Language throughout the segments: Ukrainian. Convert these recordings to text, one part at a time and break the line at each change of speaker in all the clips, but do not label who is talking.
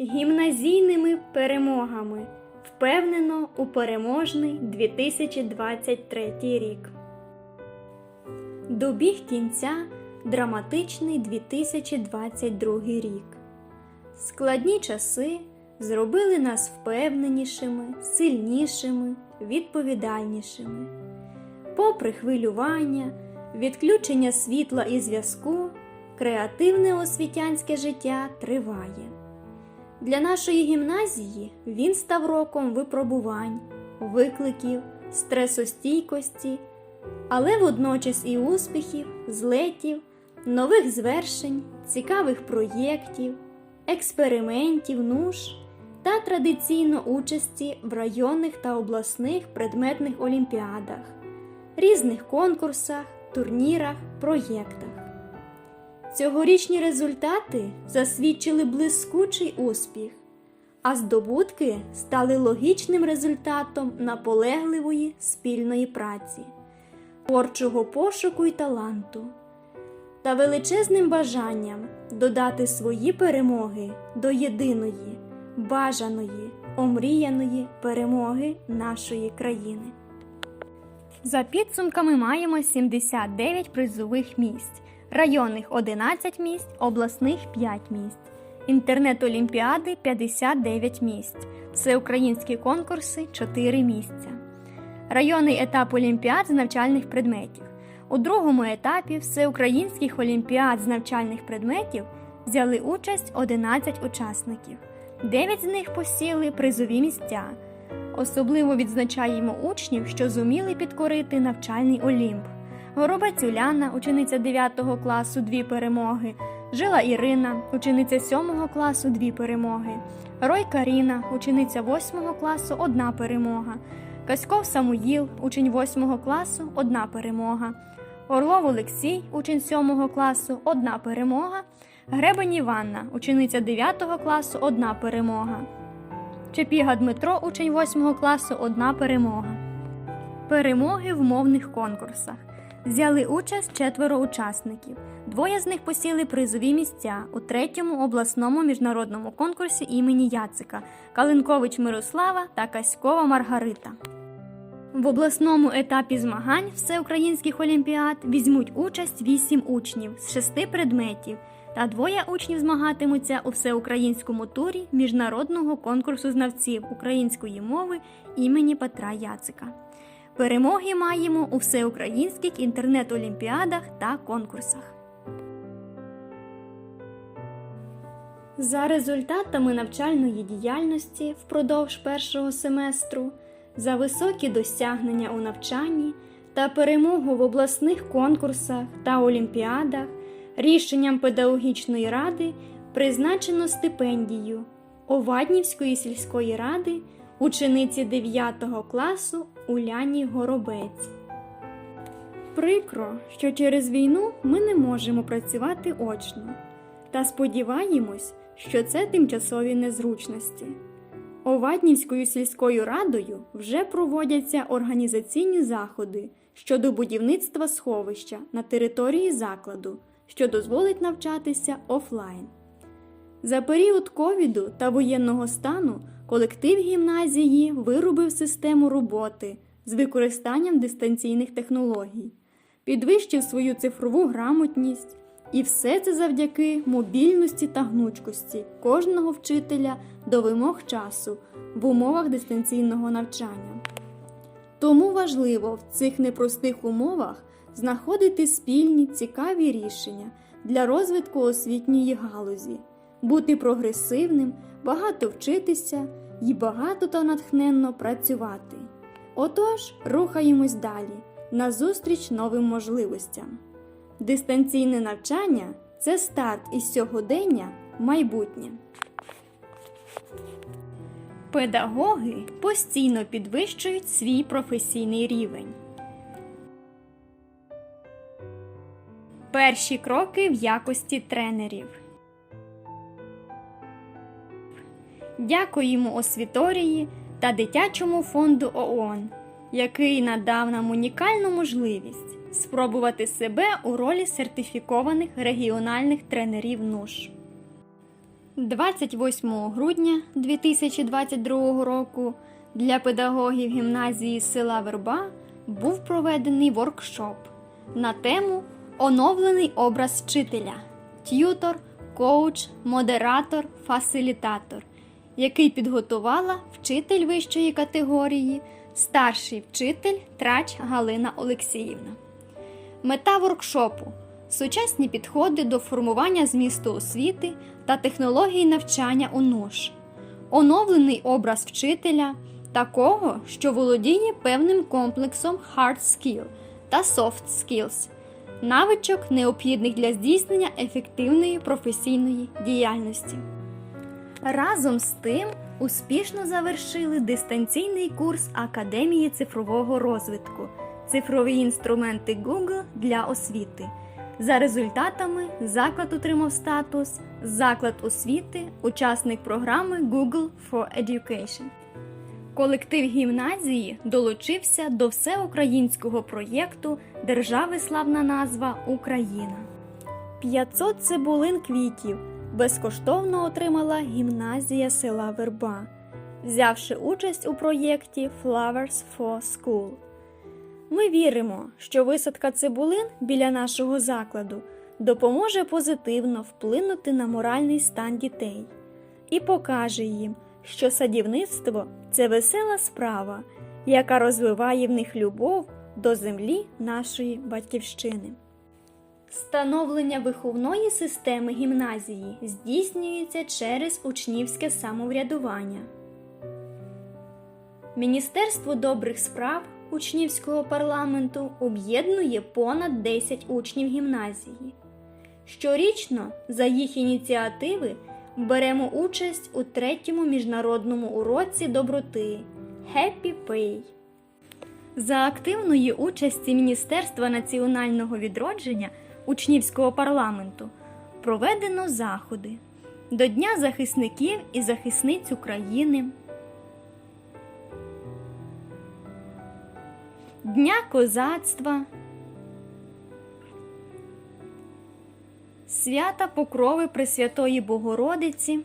гімназійними перемогами. Впевнено у переможний 2023 рік. Добіг кінця драматичний 2022 рік. Складні часи зробили нас впевненішими, сильнішими, відповідальнішими. Попри хвилювання, відключення світла і зв'язку, креативне освітянське життя триває. Для нашої гімназії він став роком випробувань, викликів, стресостійкості, але водночас і успіхів, злетів, нових звершень, цікавих проєктів, експериментів, нуж та традиційно участі в районних та обласних предметних олімпіадах, різних конкурсах, турнірах, проєктах. Цьогорічні результати засвідчили блискучий успіх, а здобутки стали логічним результатом наполегливої спільної праці, творчого пошуку й таланту та величезним бажанням додати свої перемоги до єдиної, бажаної, омріяної перемоги нашої країни. За підсумками маємо 79 призових місць, районних 11 місць, обласних 5 місць, інтернет-олімпіади 59 місць, всеукраїнські конкурси 4 місця. Районний етап олімпіад з навчальних предметів. У другому етапі всеукраїнських олімпіад з навчальних предметів взяли участь 11 учасників. 9 з них посіли призові місця. Особливо відзначаємо учнів, що зуміли підкорити навчальний олімп. Горобець Уляна, учениця 9 класу, дві перемоги. Жила Ірина, учениця 7 класу, дві перемоги. Рой Каріна, учениця 8 класу, одна перемога. Каськов Самуїл, учень 8 класу, одна перемога. Орлов Олексій, учень 7 класу, одна перемога. Гребень Іванна, учениця 9 класу, одна перемога. Чепіга Дмитро, учень 8 класу, одна перемога. Перемоги в мовних конкурсах. Взяли участь четверо учасників. Двоє з них посіли призові місця у третьому обласному міжнародному конкурсі імені Яцика Калинкович Мирослава та Каськова Маргарита. В обласному етапі змагань всеукраїнських олімпіад візьмуть участь вісім учнів з шести предметів, та двоє учнів змагатимуться у всеукраїнському турі міжнародного конкурсу знавців української мови імені Петра Яцика. Перемоги маємо у всеукраїнських інтернет-олімпіадах та конкурсах. За результатами навчальної діяльності впродовж першого семестру, за високі досягнення у навчанні та перемогу в обласних конкурсах та олімпіадах, рішенням педагогічної ради призначено стипендію Оваднівської сільської ради учениці 9 класу Уляні Горобець. Прикро, що через війну ми не можемо працювати очно, та сподіваємось, що це тимчасові незручності. Оваднівською сільською радою вже проводяться організаційні заходи щодо будівництва сховища на території закладу, що дозволить навчатися офлайн. За період ковіду та воєнного стану колектив гімназії виробив систему роботи з використанням дистанційних технологій, підвищив свою цифрову грамотність, і все це завдяки мобільності та гнучкості кожного вчителя до вимог часу в умовах дистанційного навчання. Тому важливо в цих непростих умовах знаходити спільні цікаві рішення для розвитку освітньої галузі, бути прогресивним, багато вчитися і багато та натхненно працювати. Отож, рухаємось далі назустріч новим можливостям. Дистанційне навчання це старт із сьогодення майбутнє. Педагоги постійно підвищують свій професійний рівень. Перші кроки в якості тренерів. Дякуємо освіторії та дитячому фонду ООН, який надав нам унікальну можливість спробувати себе у ролі сертифікованих регіональних тренерів НУШ. 28 грудня 2022 року для педагогів гімназії села Верба був проведений воркшоп на тему Оновлений образ вчителя, т'ютор, коуч, модератор, фасилітатор, який підготувала вчитель вищої категорії, старший вчитель Трач Галина Олексіївна. Мета воркшопу сучасні підходи до формування змісту освіти та технологій навчання у НУШ, оновлений образ вчителя, такого, що володіє певним комплексом hard skill та soft skills, навичок, необхідних для здійснення ефективної професійної діяльності. Разом з тим успішно завершили дистанційний курс Академії цифрового розвитку Цифрові інструменти Google для освіти. За результатами заклад отримав статус Заклад освіти, учасник програми Google for Education. Колектив гімназії долучився до всеукраїнського проєкту Держави славна назва Україна. 500 цибулин квітів безкоштовно отримала гімназія села Верба, взявши участь у проєкті Flowers for School. Ми віримо, що висадка цибулин біля нашого закладу допоможе позитивно вплинути на моральний стан дітей і покаже їм, що садівництво це весела справа, яка розвиває в них любов до землі нашої батьківщини. Становлення виховної системи гімназії здійснюється через учнівське самоврядування. Міністерство добрих справ учнівського парламенту об'єднує понад 10 учнів гімназії. Щорічно за їх ініціативи беремо участь у третьому міжнародному уроці доброти Happy Pay. За активної участі Міністерства національного відродження учнівського парламенту проведено заходи до Дня захисників і захисниць України. Дня козацтва, свята Покрови Пресвятої Богородиці,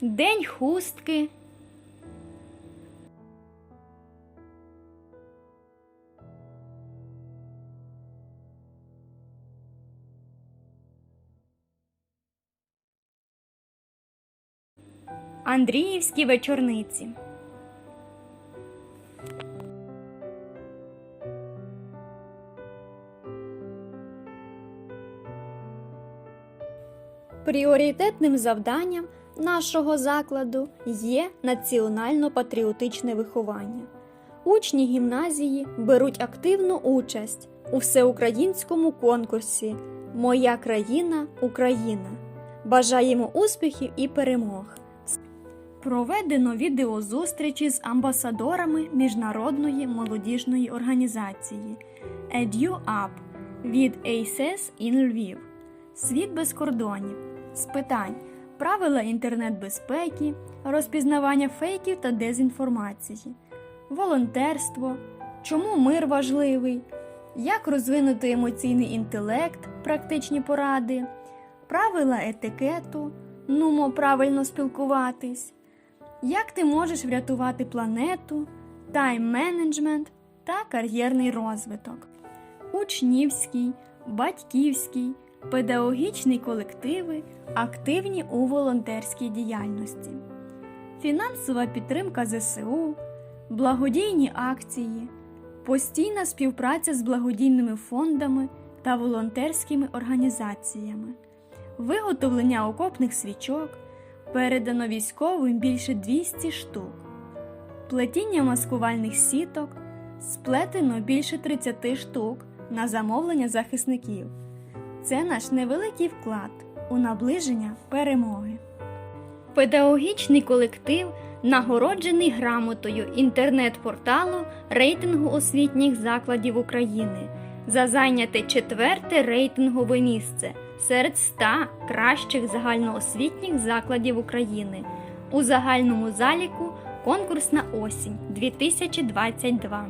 День хустки. Андріївські вечорниці. Пріоритетним завданням нашого закладу є національно-патріотичне виховання. Учні гімназії беруть активну участь у всеукраїнському конкурсі Моя країна Україна. Бажаємо успіхів і перемог. Проведено відеозустрічі з амбасадорами міжнародної молодіжної організації EduUp від ACES in Львів. Світ без кордонів. З питань правила інтернет-безпеки, розпізнавання фейків та дезінформації, волонтерство, чому мир важливий, як розвинути емоційний інтелект, практичні поради, правила етикету, нумо правильно спілкуватись, як ти можеш врятувати планету, тайм-менеджмент та кар'єрний розвиток, учнівський, батьківський педагогічні колективи активні у волонтерській діяльності, фінансова підтримка ЗСУ, благодійні акції, постійна співпраця з благодійними фондами та волонтерськими організаціями, виготовлення окопних свічок, передано військовим більше 200 штук, плетіння маскувальних сіток, сплетено більше 30 штук на замовлення захисників. Це наш невеликий вклад у наближення перемоги. Педагогічний колектив нагороджений грамотою інтернет-порталу рейтингу освітніх закладів України за зайняте четверте рейтингове місце серед 100 кращих загальноосвітніх закладів України у загальному заліку Конкурсна осінь 2022.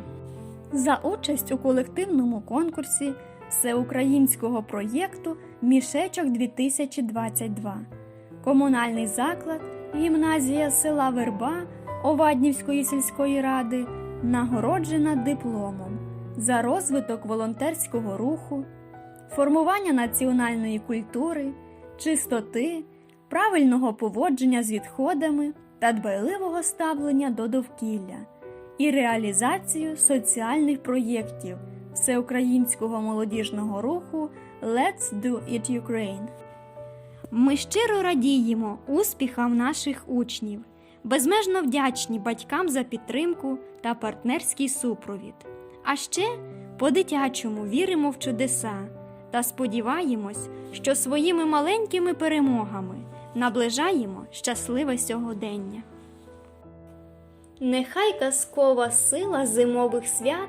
За участь у колективному конкурсі всеукраїнського проєкту Мішечок 2022. Комунальний заклад, гімназія села Верба Оваднівської сільської ради нагороджена дипломом за розвиток волонтерського руху, формування національної культури, чистоти, правильного поводження з відходами та дбайливого ставлення до довкілля і реалізацію соціальних проєктів всеукраїнського молодіжного руху Let's Do It Ukraine. Ми щиро радіємо успіхам наших учнів, безмежно вдячні батькам за підтримку та партнерський супровід. А ще по-дитячому віримо в чудеса та сподіваємось, що своїми маленькими перемогами наближаємо щасливе сьогодення. Нехай казкова сила зимових свят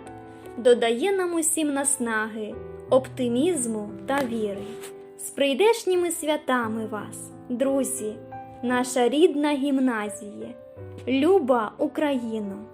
додає нам усім наснаги, оптимізму та віри. З прийдешніми святами вас, друзі, наша рідна гімназія, Люба Україну!